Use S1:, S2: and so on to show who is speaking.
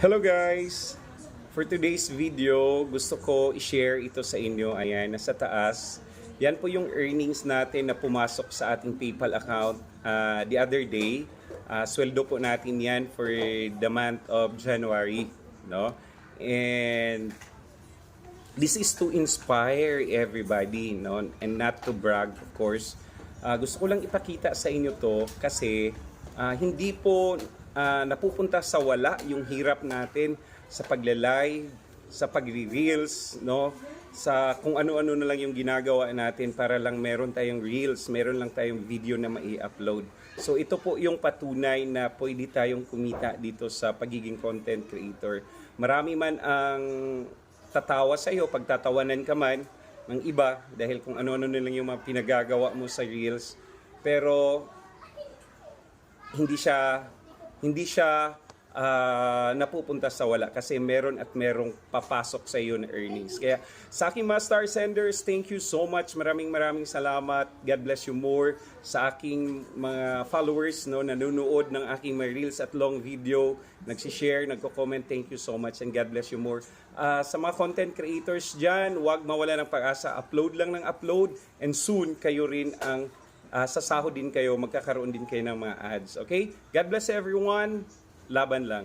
S1: Hello guys! For today's video, gusto ko i-share ito sa inyo. Ayan, nasa taas. Yan po yung earnings natin na pumasok sa ating PayPal account ah, the other day. Ah, sweldo po natin yan for the month of January. No? And this is to inspire everybody no and not to brag of course Ah, gusto ko lang ipakita sa inyo to kasi ah, hindi po ah, napupunta sa wala yung hirap natin sa pagla-live sa pagre-reels no sa kung ano-ano na lang yung ginagawa natin para lang meron tayong reels, meron lang tayong video na mai-upload. So ito po yung patunay na pwede tayong kumita dito sa pagiging content creator. Marami man ang tatawa sa iyo, pagtatawanan ka man ng iba dahil kung ano-ano na lang yung mga pinagagawa mo sa reels. Pero hindi siya hindi siya ah, napupunta sa wala kasi meron at merong papasok sa iyo na earnings. Kaya sa aking mga star senders, thank you so much. Maraming maraming salamat. God bless you more sa aking mga followers no nanonood ng aking mga reels at long video, nagsi-share, nagko-comment. Thank you so much and God bless you more. Ah, sa mga content creators diyan, huwag mawala ng pag-asa. Upload lang ng upload and soon kayo rin ang uh, sasahod din kayo, magkakaroon din kayo ng mga ads. Okay? God bless everyone. Laban lang.